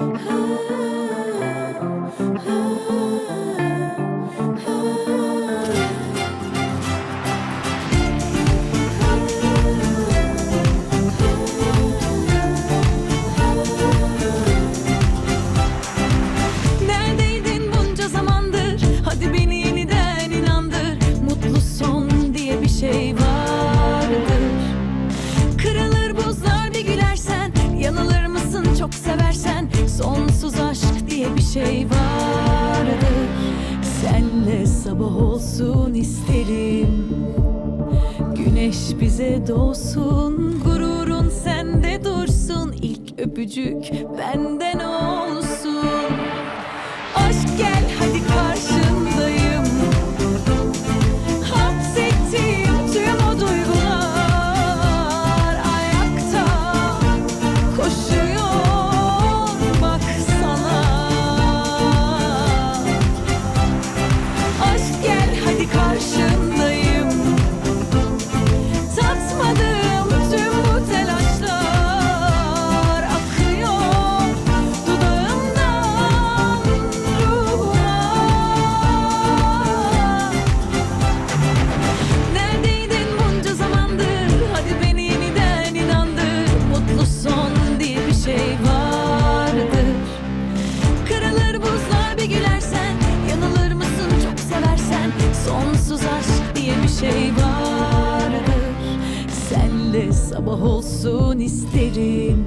Oh. şey vardı. Senle sabah olsun isterim. Güneş bize doğsun Gururun sende dursun. İlk öpücük bende şey vardır. Senle sabah olsun isterim.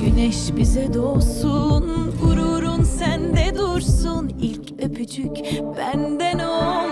Güneş bize doğsun Gururun sende dursun. İlk öpücük benden ol